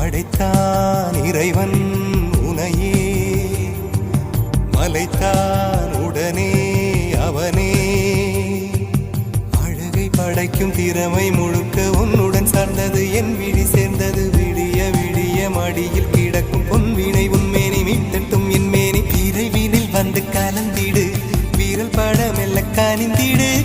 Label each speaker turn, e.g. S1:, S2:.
S1: படைத்தான் இறைவன் உனையே. மலைத்தான் உடனே அவனே. அழகை படைக்கும் திறமை முழுக்க உன்னுடன் சார்ந்தது. என் விழி சேர்ந்தது விடிய விடிய மடியில் கிடக்கும். பொன்வினை உன்மேனி மீட்டட்டும் என் மேனி. இறைவினில் வந்து கலந்திடு. வீரல் படமெல்ல கனிந்திடு.